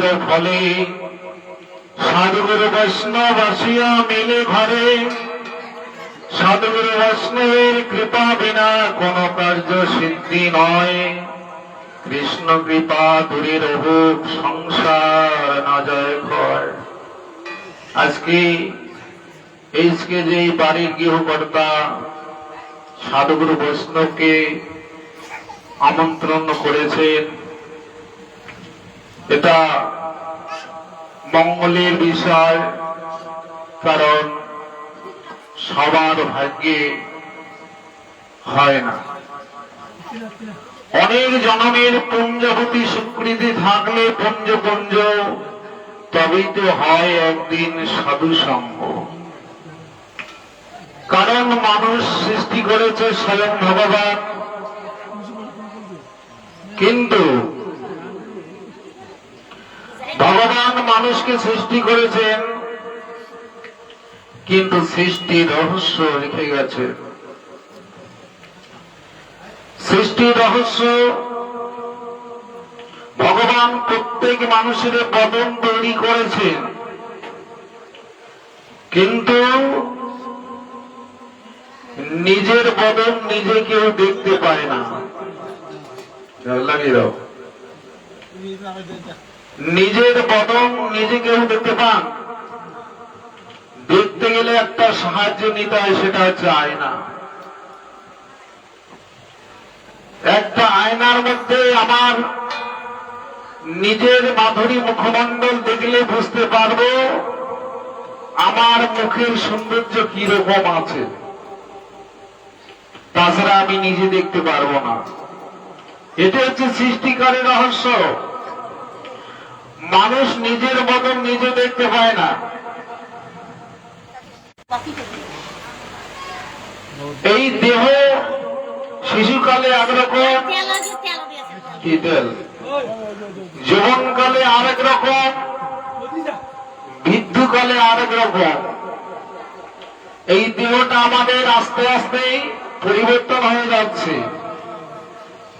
ভাগ্যের ফলে সাধুগুরু বৈষ্ণব আসিয়া মিলে ঘরে। সাধুগুরু বৈষ্ণবের কৃপা বিনা কোন কার্য সিদ্ধি নয়। কৃষ্ণ কৃপা দূরের হোক সংসার না জয় কর আজকে এইসকে যে বাড়ির গৃহকর্তা সাধুগুরু বৈষ্ণবকে আমন্ত্রণ করেছেন এটা মঙ্গলের বিষয়, কারণ সবার ভাগ্যে হয় না। অনেক জনমের পুঞ্জবতী স্বীকৃতি থাকলে পুঞ্জ পুঞ্জ তবেই তো হয় একদিন সাধু সঙ্গ কারণ মানুষ সৃষ্টি করেছে স্বয়ং ভগবান। কিন্তু ভগবান মানুষকে সৃষ্টি করেছেন কিন্তু সৃষ্টির রহস্য লিখে গেছে। সৃষ্টির রহস্য, ভগবান প্রত্যেক মানুষের বদন তৈরি করেছেন কিন্তু নিজের বদন নিজে কেউ দেখতে পায় না। লাগিয়ে দাও। নিজের বদন নিজে কেউ দেখতে পান? দেখতে গেলে একটা সাহায্য নিতে হয়, সেটা হচ্ছে আয়না। একটা আয়নার মধ্যে আমার নিজের মাধুরী মুখমণ্ডল দেখলে বুঝতে পারব, আমার মুখের সৌন্দর্য কীরকম আছে। তাছাড়া আমি নিজে দেখতে পারব না। এটা হচ্ছে সৃষ্টিকারী রহস্য। মানুষ নিজের মতন নিজে দেখতে পায় না। এই দেহ শিশুকালে একরকম। কি তেল? যৌবনকালে আরেক রকম বৃদ্ধকালে আরেক রকম এই দেহটা আমাদের আস্তে আস্তে পরিবর্তন হয়ে যাচ্ছে।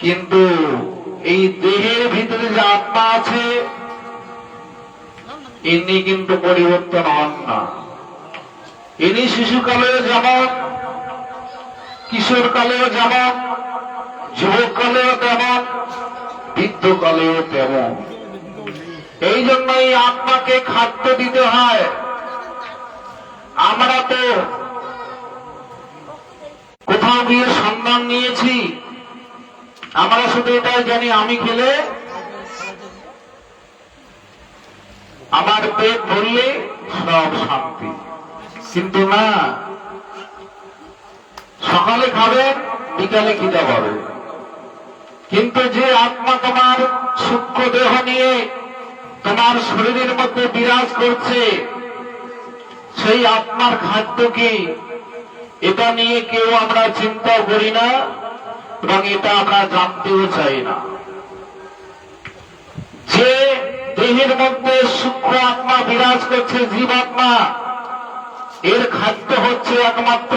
কিন্তু এই দেহের ভিতরে যে আত্মা আছে ইনি কিন্তু পরিবর্তন হন না। ইনি শিশুকালেও যেমন, কিশোরকালেও যেমন, যুবককালেও তেমন, বৃদ্ধকালেও তেমন। এই জন্য এই আত্মাকে খাদ্য দিতে হয়। আমরা তো কোথাও গিয়ে সন্ধান নিয়েছি। আমরা শুধু এটাই জানি, আমি খেলে আমার পেট ভরলে সব শান্তি। কিন্তু না, সকালে খাবেন বিকালে খিদা পাবে। কিন্তু যে আত্মা তোমার সূক্ষ্ম দেহ নিয়ে তোমার শরীরের মধ্যে বিরাজ করছে, সেই আত্মার খাদ্য কি? এটা নিয়ে কেউ আমরা চিন্তা করি না, এবং এটা আমরা জানতেও চাই না। যে দেহের মধ্যে সূক্ষ্ম আত্মা বিরাজ করছে, জীবাত্মা। এর খাদ্য হচ্ছে একমাত্র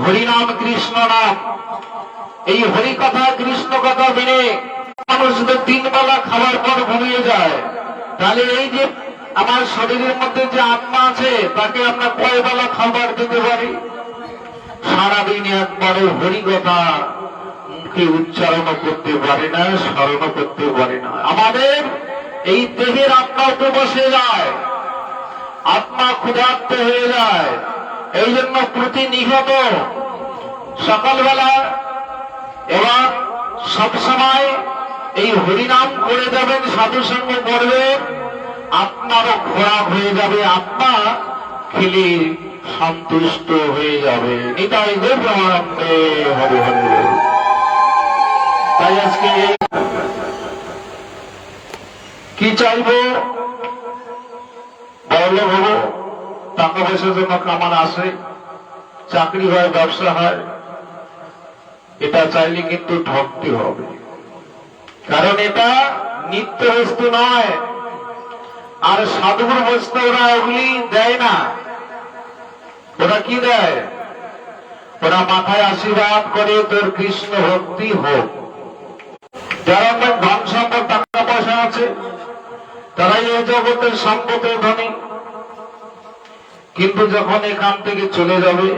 হরিনাম কৃষ্ণ নাম। এই হরি কথা কৃষ্ণ কথা মেনে মানুষ যদি তিন বেলা খাবার পর ঘুমিয়ে যায়। তাহলে এই যে আমার শরীরের মধ্যে যে আত্মা আছে, তাকে আমরা কয় বেলা খাবার দিতে পারি? সারাদিন একবারে হরি কথা মুখে উচ্চারণ করতে পারে না স্মরণ করতে পারে না। আমাদের এই দেহের আত্মা উপবসে যায়। আত্মা ক্ষুধার্ত হয়ে যায়। এই জন্য প্রতিনিহত। সকালবেলা এবং সবসময় এই হরিনাম করে যাবেন সাধু সঙ্গ করবেন আপনারও খোরাক হয়ে যাবে। আত্মা খেলে সন্তুষ্ট হয়ে যাবে। নিতাই গৌরানন্দে হরে হরে। তাই আজকে কি চাইব? বড়লোক হব, টাকা পয়সার জন্য কামান আসে চাকরি হয়, ব্যবসা হয়। এটা চাইলে কিন্তু ঠকতে হবে। কারণ এটা নিত্য বস্তু নয়। আর সাধুর বস্তু ওরা ওগুলি দেয় না। ওরা কি দেয়? ওরা মাথায় আশীর্বাদ করে তোর কৃষ্ণ ভক্তি হোক। যারা ধন সম্পদ টাকা পয়সা আছে তারাই এই জগতের সম্পদের ধনী। কিন্তু যখন এখান থেকে চলে যাবে,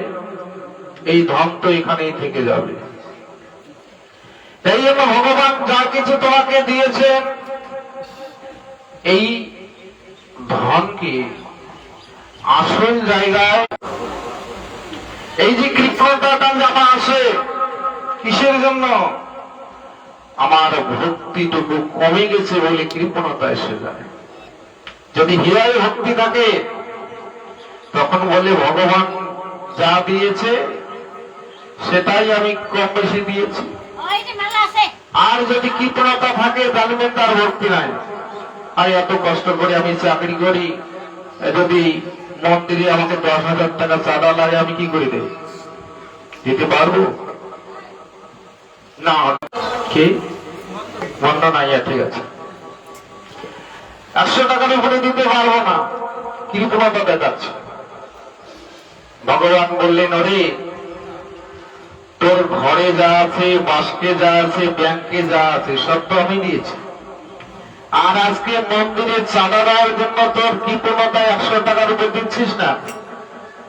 এই ধন তো এখানেই থেকে যাবে। এই জন্য ভগবান যা কিছু তোমাকে দিয়েছেন এই ধনকে আসল জায়গায়, এই যে কৃপণতাটা জামা আসে কিসের জন্য? আমার ভক্তিটুকু কমে গেছে বলে কৃপণতা এসে যায়। যদি হৃদয় ভক্তি থাকে তখন বলে ভগবান যা দিয়েছে সেটাই আমি কম বেশি দিয়েছি। আর যদি কৃপণতা থাকে জানবেন তার ভক্তি নাই। আর এত কষ্ট করে আমি চাকরি করি যদি মন্দিরে আমাকে দশ হাজার টাকা চাঁদা লাগে আমি কি করে দেব? দিতে পারব? না। কি বন্ধ নাই ঠিক আছে। একশো টাকার উপরে দিতে পারব না কৃপণতা দেখাচ্ছে ভগবান বললেন, ওরে, তোর ঘরে যা আছে, বাসকে যা আছে, ব্যাংকে যা আছে, সব তো আমি দিয়েছি। আর আজকে মন্দিরে চাঁদা দেওয়ার জন্য তোর কৃপণতা একশো টাকার উপর দিচ্ছিস না?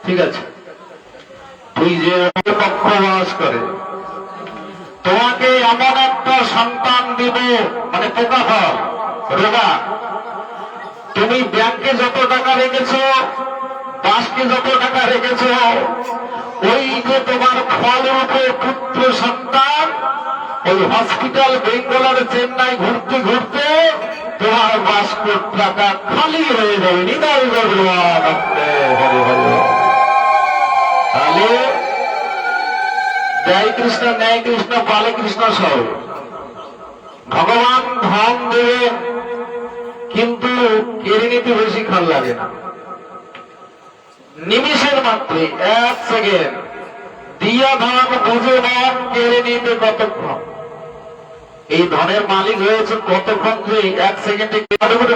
ঠিক আছে। তুই যে পক্ষ বাস করে তোমাকে এমন একটা সন্তান দিব মানে পোকা ফল, রোগা। তুমি ব্যাংকে যত টাকা রেখেছো, বাসকে যত টাকা রেখেছো, ওই যে তোমার ফলরূপে পুত্র সন্তান, ওই হসপিটাল বেঙ্গলার চেন্নাই ঘুরতে ঘুরতে তোমার বাস কোট টাকা খালি হয়ে যাবে। হরে। তাহলে জয় কৃষ্ণ, ন্যায় কৃষ্ণ, পালে কৃষ্ণ সব। ভগবান ধন দেবেন কিন্তু কেড়ে নিতে বেশি খাল লাগে না। নিমিষের মাত্রে এক সেকেন্ড দিয়া ধন বুঝে মন কেড়ে নিতে কতক্ষণ। এই ধনের মালিক হয়েছে কতক্ষণ যে এক সেকেন্ডে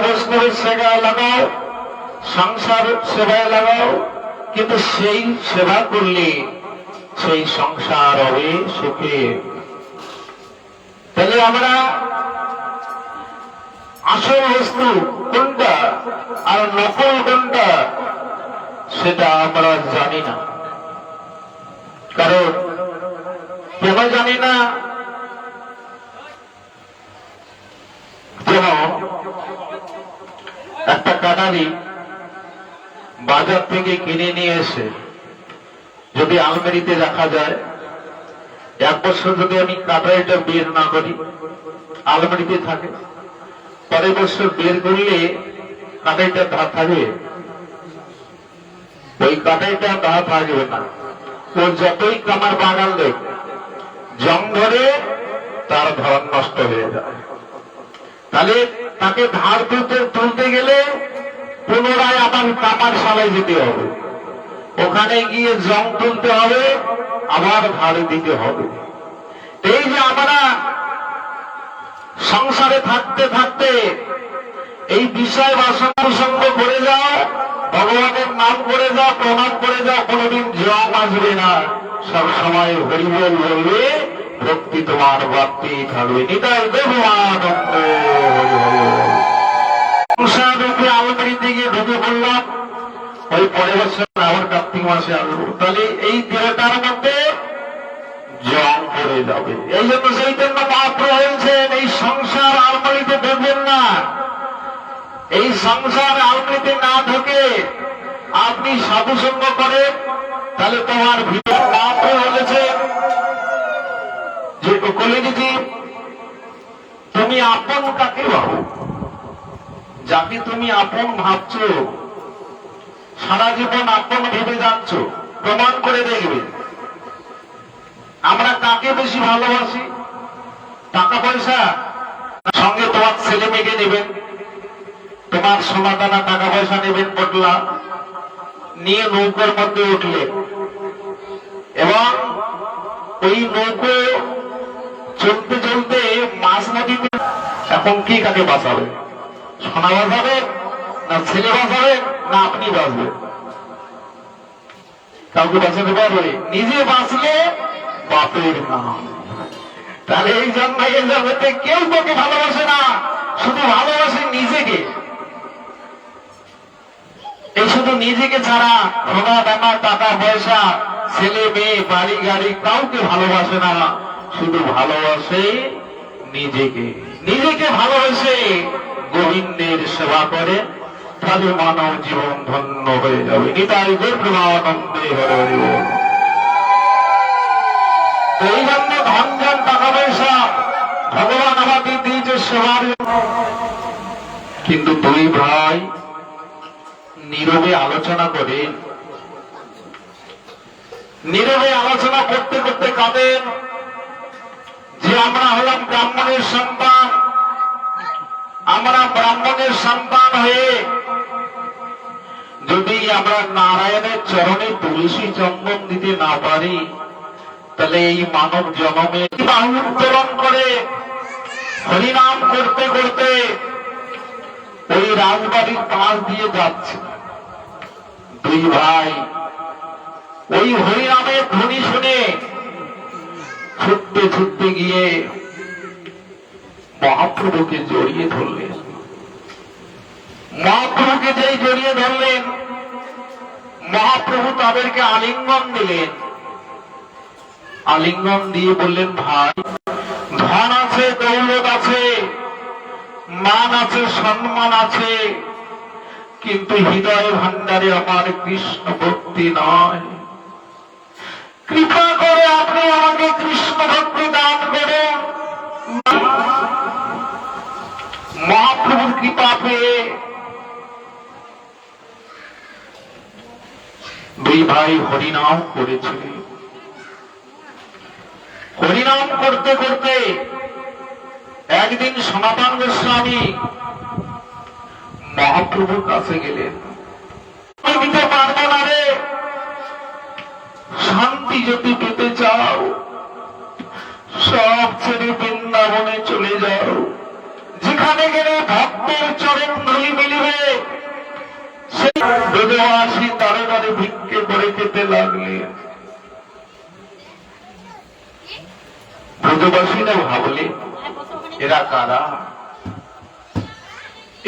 বৈষ্ণবের সেবায় লাগাও, সংসার সেবায় লাগাও, কিন্তু সেই সেবা করলে সেই সংসার হবে সুখে। তাহলে আমরা আসল বস্তু কোনটা আর নকল কোনটা, সেটা আমরা জানি না। কারণ কেন জানি না? যেন একটা কাটারি বাজার থেকে কিনে নিয়ে এসে যদি আলমারিতে রাখা যায়, এক বছর যদি আমি কাটারিটা বের না করি, আলমারিতে থাকে, পরের বছর বের করলে কাটাইটা ধা থাকবে? ওই কাটাইটা ধা থাকবে না। ও যতই কামার বাগান দেখ, জং ধরে তার ধরন নষ্ট হয়ে যায়। তাহলে তাকে ধার তুলতে তুলতে গেলে পুনরায় আবার কামার শালায় যেতে হবে। ওখানে গিয়ে জং তুলতে হবে, আবার ধার দিতে হবে। এই যে আমরা সংসারে থাকতে থাকতে এই বিষয় বাসনা সঙ্গ করে যাও, ভগবানের নাম করে যাও, প্রণাম করে যাও, কোনোদিন জম আসবে না। সব সময় হরিবল বলবে, ভক্তি তোমার বাড়তেই থাকবে। নিতাই দেবানন্দ সংসার রূপে আলমারিতে গিয়ে ঢুকে পড়লাম। ওই পরের বছর আবার কার্তিক মাসে আসব। তাহলে এই দেহটার মধ্যে জং যাবে। এই জন্য মহাপ্রু বলছেন, এই সংসার আলমারিতে না। এই সংসার আলমারিতে না আপনি সাধু করেন, তাহলে তোমার ভিতর মহাপ্রু বলেছেন যে কলিজি তুমি আপন কাকে ভাবো? যাকে তুমি আপন ভাবছ সারা জীবন আপন ভেবে যাচ্ছ, প্রমাণ করে দেখবে। আমরা কাকে বেশি ভালোবাসি? টাকা পয়সা? সঙ্গে তোমার ছেলে মেয়েকে নেবেন। তোমার সোনাদানা টাকা পয়সা নেবেন পটলা নিয়ে নৌকার মধ্যে উঠলে এবং ওই নৌকো চলতে চলতে মাছ নদীতে এখন কি কাকে বাঁচাবে? সোনা বাঁচাবে? না ছেলে বাঁচাবে না আপনি বাঁচবেন কাউকে বাঁচাতে পারবে? নিজে বাঁচলে বাপের নাম। তাহলে এই এই জগতে কেউ তোকে ভালোবাসে না, শুধু ভালোবাসে নিজেকে। এই শুধু নিজেকে ছাড়া সোনা দানা, টাকা, পয়সা, ছেলে, মেয়ে, বাড়ি, গাড়ি কাউকে ভালোবাসে না, শুধু ভালোবাসে নিজেকে। নিজেকে ভালোবাসে গোবিন্দের সেবা করে তাহলে মানব জীবন ধন্য হয়ে যাবে। নিতাই গর্ভানন্দে হরে হরে। এই জন্য ধন জন টাকা পয়সা ভগবান আমাকে দিয়েছে সেবার কিন্তু দুই ভাই নীরবে আলোচনা করে, নীরবে আলোচনা করতে করতে কাঁদেন যে আমরা হলাম ব্রাহ্মণের সন্তান। আমরা ব্রাহ্মণের সন্তান হয়ে যদি আমরা নারায়ণের চরণে তুলসী চন্দন দিতে না পারি, তাহলে এই মানব জনমে উত্তোলন করে, হরিনাম করতে করতে ওই রাজবাড়ির পাশ দিয়ে যাচ্ছে। দুই ভাই, ওই হরিনামের ধ্বনি শুনে ছুটতে ছুটতে গিয়ে মহাপ্রভুকে জড়িয়ে ধরলেন। মহাপ্রভুকে যেই জড়িয়ে ধরলেন, মহাপ্রভু তাদেরকে আলিঙ্গন দিলেন। আলিঙ্গন দিয়ে বললেন, ভাই, ধন আছে, দৌলত আছে, মান আছে, সম্মান আছে, কিন্তু হৃদয় ভান্ডারে আমার কৃষ্ণ ভক্তি নয়। কৃপা করে আপনি আমাকে কৃষ্ণ ভক্তি দান করুন। মহাপ্রভুর কৃপা পেয়ে দুই ভাই হরিনাম করেছিলেন হরিনাম করতে করতে একদিন সনাতন গোস্বামী মহাপ্রভুর কাছে গেলেন। দিতে পারব না রে। শান্তি যদি পেতে চাও, সব ছেড়ে বৃন্দাবনে চলে যাও। যেখানে গেলে ভক্তের চরণ ধুলি মিলিবে। সেই বেদবাসী তারে তারে ভিক্ষে করে খেতে লাগলেন ব্রজবাসীরা ভাবলে, এরা কারা?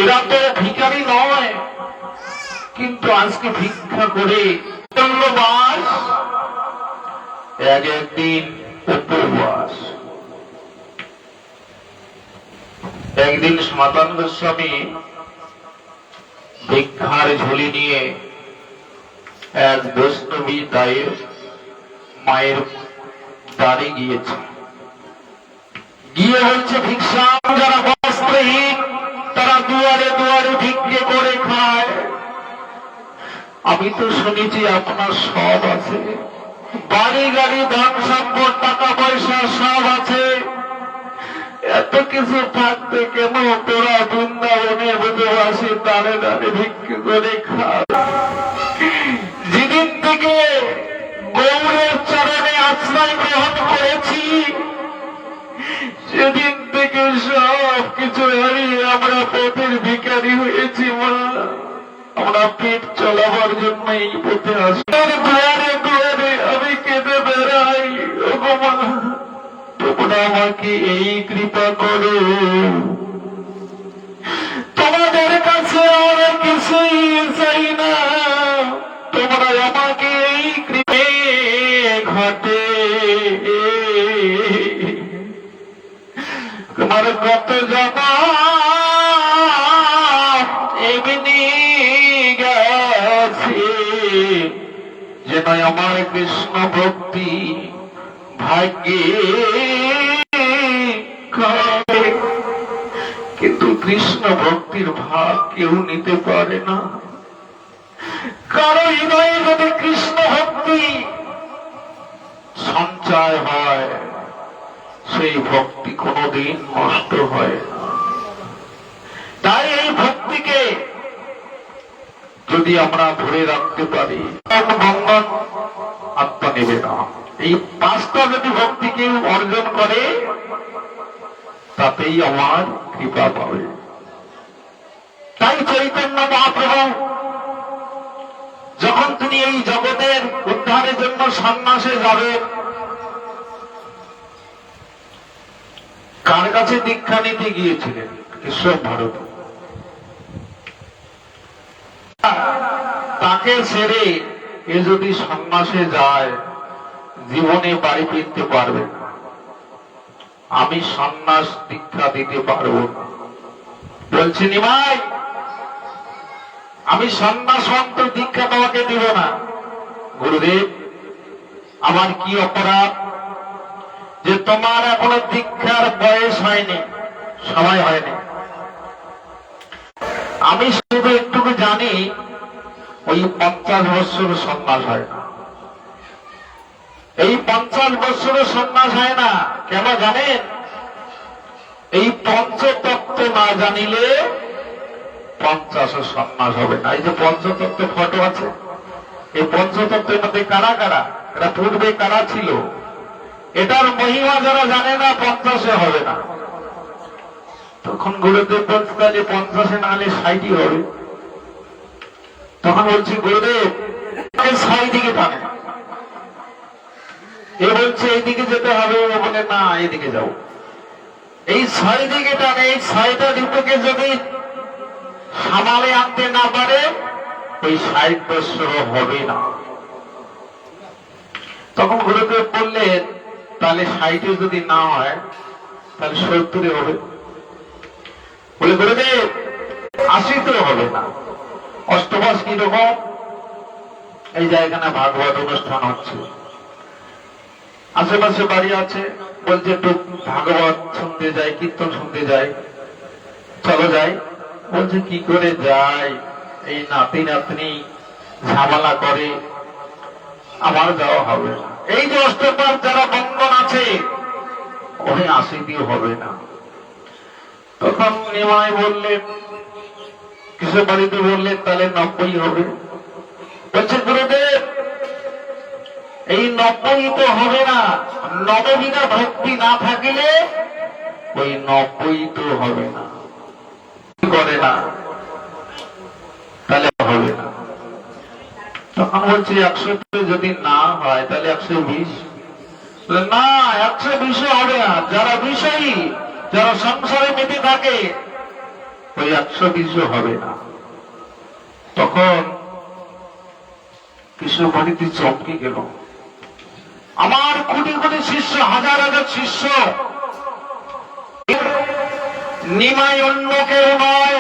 এরা তো ভিকারি নয়, কিন্তু আজকে ভিক্ষা করে এক একদিন উপবাস। একদিন সনাতন গোস্বামী ভিক্ষার ঝুলি নিয়ে এক বৈষ্ণবী দায়ের মায়ের বাড়ি গিয়েছে। গিয়ে হচ্ছে ভিক্ষা যারা বস্ত্রহীন, তারা দুয়ারে দুয়ারে ভিক্ষে করে খায়। আমি তো শুনেছি আপনার সব আছে। বাড়ি গাড়ি, ধন সম্পদ, টাকা পয়সা সব আছে। এত কিছু থাকতে কেন তোরা বৃন্দাবনে বসে দাঁড়ে দাঁড়ে ভিক্ষে করে যেদিন থেকে গৌরের চরণে আশ্রয় গ্রহণ করেছি, সেদিন থেকে সব কিছু হারিয়ে আমরা পথের ভিখারি হয়েছি মা আমরা পেট চলাবার জন্য এই পথে আসি। দুয়ারে দুয়ারে আমি কেঁদে বেড়াই, ওগো তোমরা আমাকে এই কৃপা করো। তোমাদের কাছে আর কিছুই চাই না। তোমরা আমাকে এই কৃপে ঘটে। তোমার কত জানা এমনি গেছে। যেন আমার কৃষ্ণ ভক্তি ভাগ্যে কিন্তু কৃষ্ণ ভক্তির ভাগ কেউ নিতে পারে না। কারও হৃদয়ে যদি কৃষ্ণ ভক্তি সঞ্চয় হয়, সেই ভক্তি কোনোদিন নষ্ট হয় তাই এই ভক্তিকে যদি আমরা ধরে রাখতে পারি বন্ধন আত্মা নেবে না। এই পাঁচটা যদি ভক্তি কেউ অর্জন করে, তাতেই আমার কৃপা পাবে। তাই চৈতন্য মহাপ্রভু, যখন তিনি এই জগতের উদ্ধারের জন্য সন্ন্যাসে যাবেন কার কাছে দীক্ষা নিতে গিয়েছিলেন? ঈশ্বর ভারত। তাকে ছেড়ে এ যদি সন্ন্যাসে যায় জীবনে বাড়ি ফিরতে পারবে আমি সন্ন্যাস দীক্ষা দিতে পারব বলছি, নিমাই, আমি সন্ন্যাস মন্ত্র দীক্ষা তোমাকে দিব না। গুরুদেব, আমার কি অপরাধ? যে তোমার এখনও দীক্ষার বয়স হয়নি, সময় হয়নি। আমি শুধু একটুকু জানি, ওই পঞ্চাশ বৎসর সন্ন্যাস হয় না। এই পঞ্চাশ বৎসরের সন্ন্যাস হয় না, কেন জানেন? এই পঞ্চতত্ত্ব না জানিলে পঞ্চাশের সন্ন্যাস হবে না। এই যে পঞ্চতত্ত্ব ফটো আছে, এই পঞ্চতত্ত্বের মধ্যে কারা কারা? এটা পূর্বে কারা ছিল? এটার মহিমা যারা জানে না, পঞ্চাশে হবে না। তখন গুরুদেব বলতে তাহলে পঞ্চাশে না হলে ষাটই হবে। তখন বলছি, গুরুদেব ছয় দিকে টানে। এ বলছে এইদিকে যেতে হবে, ও বলে, না, এদিকে যাও। এই ছয় দিকে টানে, এই ছয়টা যদি সামালে আনতে না পারে, ওই হবে না। তখন বললেন, তাহলে ষাটে যদি না হয়, তাহলে সত্তরে হবে। বলে, গুরুদেব, আশিতে হবে না। অষ্টমাস কীরকম এই জায়গায় ভাগবত অনুষ্ঠান হচ্ছে। আশেপাশে বাড়ি আছে, বলছে, একটু ভাগবত শুনতে যাই, কীর্তন শুনতে যাই। চলো যাই। বলছে, কি করে যাই? এই নাতি নাতনি ঝামেলা করে আমার যাওয়া হবে না। এই যে অষ্টপাল যারা বন্ধন আছে ওই আসি দিয়ে হবে না। তখন নিমাই বললেন কিসের বাড়িতে বললেন তাহলে নব্বই হবে। বলছে, গুরুদেব এই নব্বই তো হবে না। নবমীরা ভক্তি না থাকিলে ওই নব্বই তো হবে না। করে না? তাহলে হবে না। তখন বলছি একশো যদি না হয়, তাহলে একশো বিশ। না, একশো বিশে হবে না। যারা বিষয়ী যারা সংসারে মেতে থাকে, ওই একশো বিশও হবে না। তখন কৃষ্ণ বাড়িতে চমকে গেল। আমার কোটি কোটি শিষ্য, হাজার হাজার শিষ্য। নিমাই অন্য কেউ নয়।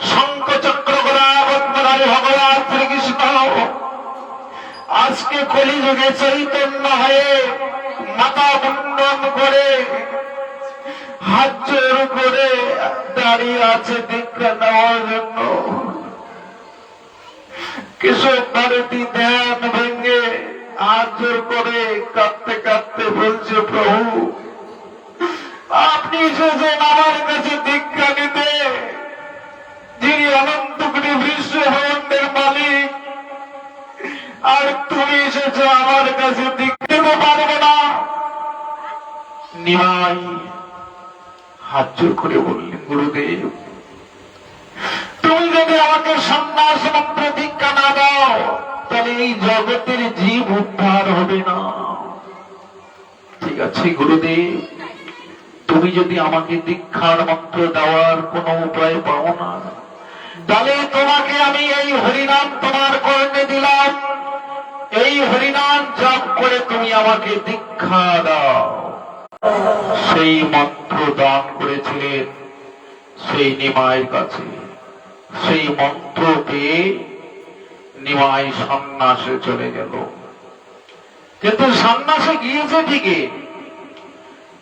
শঙ্খ চক্র গলাবৎমধারী ভগবান শ্রীকৃষ্ণ। আজকে কলিযুগে চৈতন্য হয়ে মাতা মুন্ডন করে জোর করে দাঁড়িয়ে আছে দীক্ষা নেওয়ার জন্য। কিশোর ভারতী ধ্যান ভেঙে হাত জোর করে কাঁদতে কাঁদতে বলছে, প্রভু, আপনি এসেছেন আমার কাছে দীক্ষা নিতে। যিনি অনন্ত বিশ্ব ভবনের মালিক, আর তুমি এসেছ আমার কাছে দীক্ষা নিতে পারবে না। নিমাই হাত জোর করে বললেন, গুরুদেব, তুমি যদি আমাকে সন্ন্যাস মন্ত্র দীক্ষা না দাও তাহলে এই জগতের জীব উদ্ধার হবে না। ঠিক আছে, গুরুদেব, তুমি যদি আমাকে দীক্ষার মন্ত্র দেওয়ার কোন উপায় পাও না, তাহলে তোমাকে আমি এই হরিনাম তোমার কর্ণে দিলাম। এই হরিনাম জপ করে তুমি আমাকে দীক্ষা দাও। সেই মন্ত্র দান করেছিলেন সেই নিমায়ের কাছে। সেই মন্ত্র পেয়ে নিমাই সন্ন্যাসে চলে গেল। কিন্তু সন্ন্যাসে গিয়েছে ঠিকই,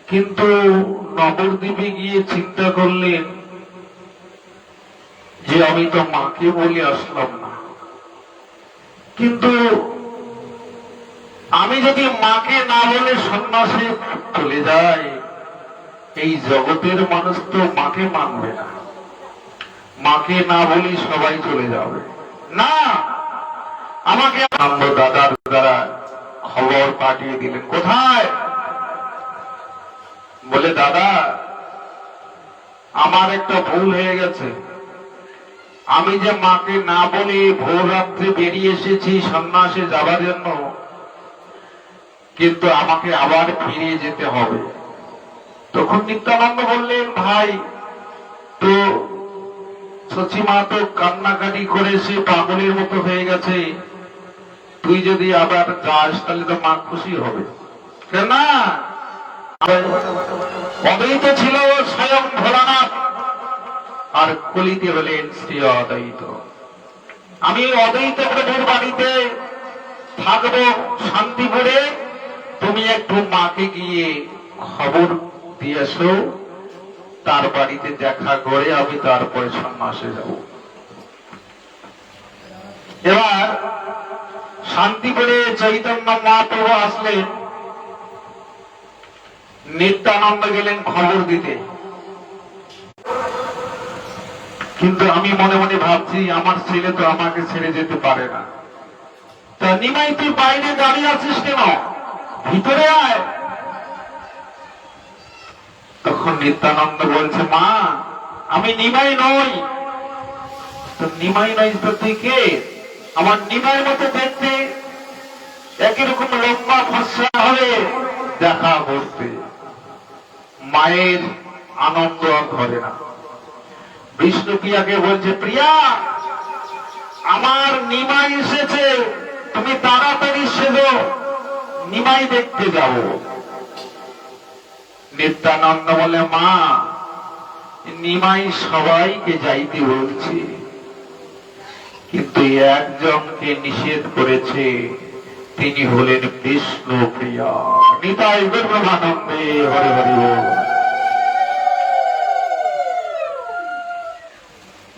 কিন্তু নবদ্বীপে গিয়ে চিন্তা করলেন যে আমি তো মাকে বলে আসলাম না। কিন্তু আমি যদি মাকে না বলে সন্ন্যাসে চলে যাই, এই জগতের মানুষ তো মাকে মানবে না। মাকে না বলি সবাই চলে যাবে। না! আমাকে আনন্দ দাদার দ্বারা খবর পাঠিয়ে দিলেন। কোথায়? বলে, দাদা, আমার একটা ভুল হয়ে গেছে। আমি যে মাকে না বলে ভোর রাত্রে বেরিয়ে এসেছি সন্ন্যাসে যাবার জন্য, কিন্তু আমাকে আবার ফিরে যেতে হবে। তখন নিত্যানন্দ বললেন, ভাই, তো সচিমা তো কান্নাকাটি করে সে পাগলের মতো হয়ে গেছে। তুই যদি আবার যাস তাহলে তো মা খুশি হবে। না অদ্বৈত ছিল স্বয়ং ভোলানাথ, আর কলিতে হলেন শ্রী অদ্বৈত। আমি অদ্বৈত প্রভুর বাড়িতে থাকব শান্তিপুরে, তুমি একটু মাকে গিয়ে খবর দিয়ে এসো, তার বাড়িতে দেখা করে আমি তারপরে সন্ন্যাসে যাব। এবার শান্তিপুরে চৈতন্য মহাপ্রভু আসলেন নিত্যানন্দ গেলেন খবর দিতে। কিন্তু আমি মনে মনে ভাবছি, আমার ছেলে তো আমাকে ছেড়ে যেতে পারে না। তা নিমাই, তুই বাইরে দাঁড়িয়ে আছিস কেন? ভিতরে আয়। তখন নিত্যানন্দ বলছে, মা, আমি নিমাই নই। তো নিমাই নই তো তুই কে? আমার নিমাইয়ের মতো দেখতে একই রকম লম্বা ফসা হবে দেখা করতে। মায়ের আনন্দ ধরে না। বিষ্ণু প্রিয়াকে বলছে, প্রিয়া, আমার নিমাই এসেছে, তুমি তাড়াতাড়ি সেজো, নিমাই দেখতে যাব। নিত্যানন্দ বলে, মা, নিমাই সবাইকে যাইতে বলছে। কিন্তু একজনকে নিষেধ করেছে, তিনি হলেন বিষ্ণু প্রিয়া। নিতাই গর্ভানন্দে হরে হরি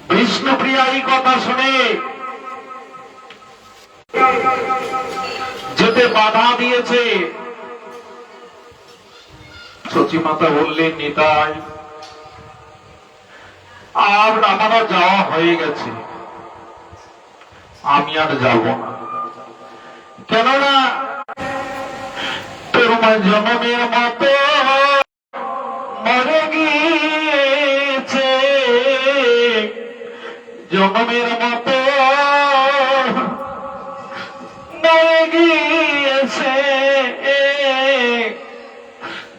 বিষ্ণুপ্রিয়া এই কথা শুনে যেতে বাধা দিয়েছে। সচিমাতা বললেন, নিতাই, আর আমারও যাওয়া হয়ে গেছে। আমি আর যাব না। কেননা, তোমার জনমের মতো মরে গিয়েছে। জনমের মতো মরে গিয়েছে।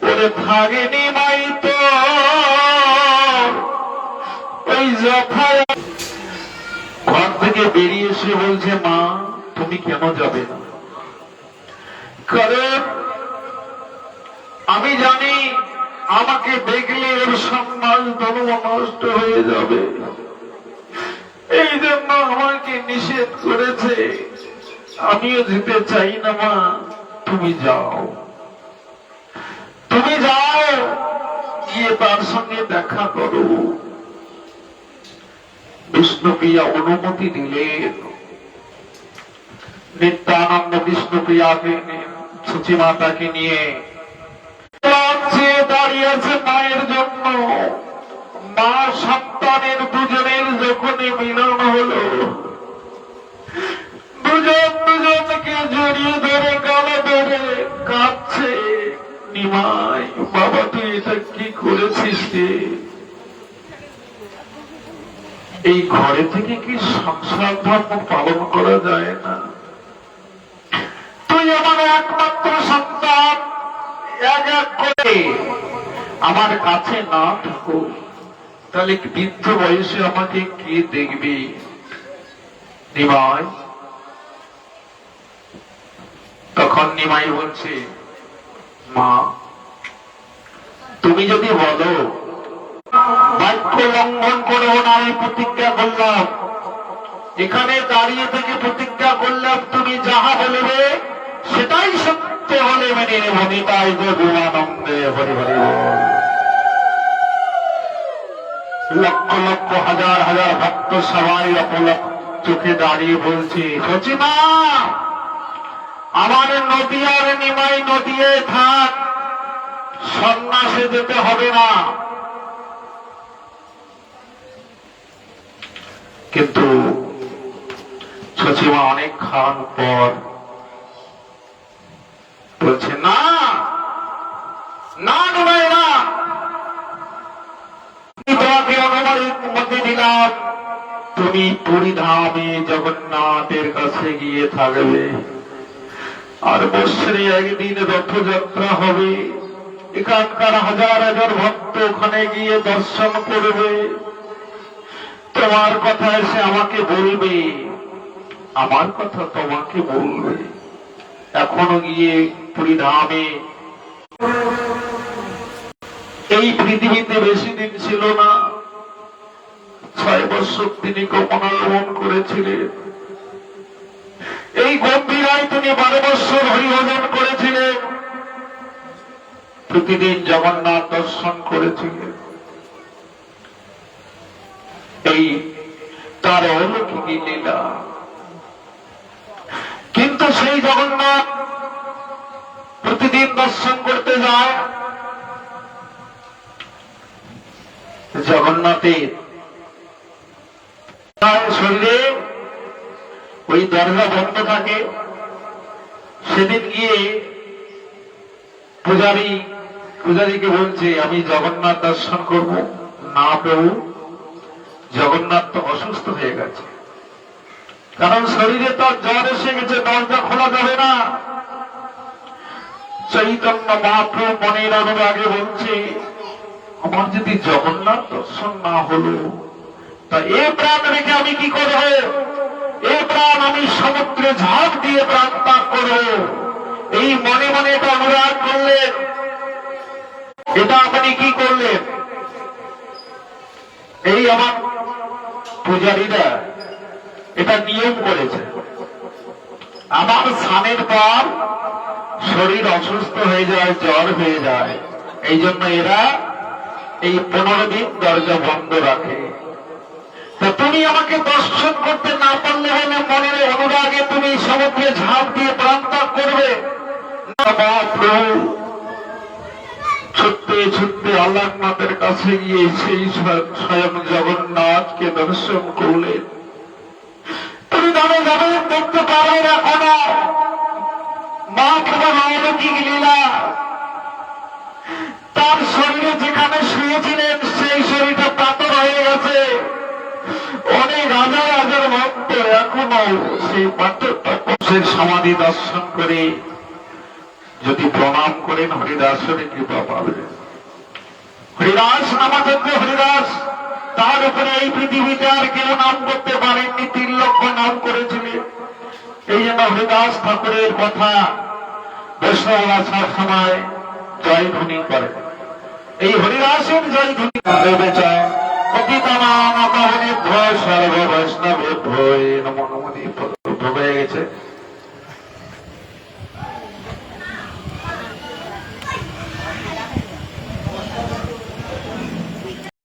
ওরে থাকেনি মাই তো ওই যথায় ঘর থেকে বেরিয়ে এসে বলছে, মা, তুমি কেন যাবে না? কারণ আমি জানি আমাকে দেখলে ওর সম্মান ধর্ম নষ্ট হয়ে যাবে। এই জন্য আমাকে নিষেধ করেছে, আমিও যেতে চাই না, মা, তুমি যাও। তুমি যাও, গিয়ে তার সঙ্গে দেখা করো। বিষ্ণুপ্রিয়া অনুমতি দিলেন নিত্যানন্দ বিষ্ণুপ্রিয়াকে সুচিমাতাকে নিয়ে লজ্জে দাঁড়িয়ে আছে মায়ের জন্য। মা সন্তানের দুজনের যখনই মিলন হলো, দুজন দুজনকে জড়িয়ে ধরে গালে ধরে কাঁদছে। নিমাই, বাবা, তুই এটা কি করেছিস এই ঘরে থেকে কি সংসার ধর্ম পালন করা যায় না? তুই আমার একমাত্র সন্তান। এক এক করে। আমার কাছে না থাকো। তাহলে বৃদ্ধ বয়সে আমাকে কে দেখবে? নিমাই। তখন নিমাই বলছে, মা, তুমি যদি বলো বাক্য লঙ্ঘন করব না, আমি প্রতিজ্ঞা করলাম। এখানে দাঁড়িয়ে থেকে প্রতিজ্ঞা করলাম, তুমি যাহা বলবে, সেটাই সত্য হলে মেনে নেব, নিতাই তো হরি হরি লক্ষ লক্ষ, হাজার হাজার ভক্ত সবাই অপলক চোখে দাঁড়িয়ে বলছে, সচিমা, আমার নদী আর নিমাই নদীয়ে থাক, সন্ন্যাসে যেতে হবে না। কিন্তু সচিমা অনেক খান পর বলছে, না! তুমি পরিধামে জগন্নাথের কাছে গিয়ে থাকবে। আর বৎসরে একদিন রথযাত্রা হবে। এখানকার হাজার হাজার ভক্ত ওখানে গিয়ে দর্শন করবে। তোমার কথা এসে আমাকে বলবে। আমার কথা তোমাকে বলবে। এখনও গিয়ে পরিধামে এই পৃথিবীতে বেশি দিন ছিল না। ছয় বছর তিনি কমনাগমন করেছিলেন। এই গম্ভীরায় তিনি বারো বছর হরিভজন করেছিলেন। প্রতিদিন জগন্নাথ দর্শন করেছিলেন। তার অলৌকিক লীলা কিন্তু সেই জগন্নাথ প্রতিদিন দর্শন করতে যায়। জগন্নাথের তার শরীরে ওই দরজা বন্ধ থাকে। সেদিন গিয়ে পূজারী পূজারীকে বলছে, আমি জগন্নাথ দর্শন করব, না প্রভু জগন্নাথ তো অসুস্থ হয়ে গেছে। কারণ শরীরে তো জ্বর এসে গেছে, দরজা খোলা যাবে না। চৈতন্য মহাপ্রভু মনের অনুরাগে বলছে, আমার যদি জগন্নাথ দর্শন না হলো, তা এ প্রাণ রেখে আমি কি করব? এ প্রাণ আমি সমুদ্রে ঝাঁপ দিয়ে প্রাণ ত্যাগ করব। এই মনে মনে এটা অনুরাগ করলেন। এটা আপনি কি করলেন? এই আমার পূজারীরা এটা নিয়ম করেছে। আমার স্নানের পর শরীর অসুস্থ হয়ে যায়, জ্বর হয়ে যায়। এই জন্য এরা এই পনেরো দিন দরজা বন্ধ রাখে। তা তুমি আমাকে দর্শন করতে না পারলে হলে মনের অনুরাগে তুমি সমুদ্রে ঝাঁপ দিয়ে প্রাণ ত্যাগ করবে? না মহাপ্রভু ছুটতে ছুটতে আল্লাহনাথের কাছে গিয়ে সেই স্বয়ং- জগন্নাথকে দর্শন করলেন। তুমি দামে যাবে দেখতে পারো না কোনো মা কেবল অলৌকিক লীলা। তার শরীরে যেখানে শুয়েছিলেন, সেই শরীরটা পাতর হয়ে গেছে। অনেক হাজার হাজার ভক্ত এখনও সেই পাথরটা সমাধি দর্শন করে যদি প্রণাম করেন হরিদাসের কৃপা পাবে হরিদাস নামাচন্দ্র হরিদাস, তার উপরে এই পৃথিবীতে আর কেউ নাম করতে পারেননি, তিন লক্ষ নাম করেছিলেন এই জন্য হরিদাস ঠাকুরের কথা বৈষ্ণবরা সব সময় জয়ধ্বনি করে। এই হরিদাসের জয়ধ্বনি দেবে চায় পতিতানাম সর্ব বৈষ্ণবে ভয়, নমো নমো হয়ে গেছে।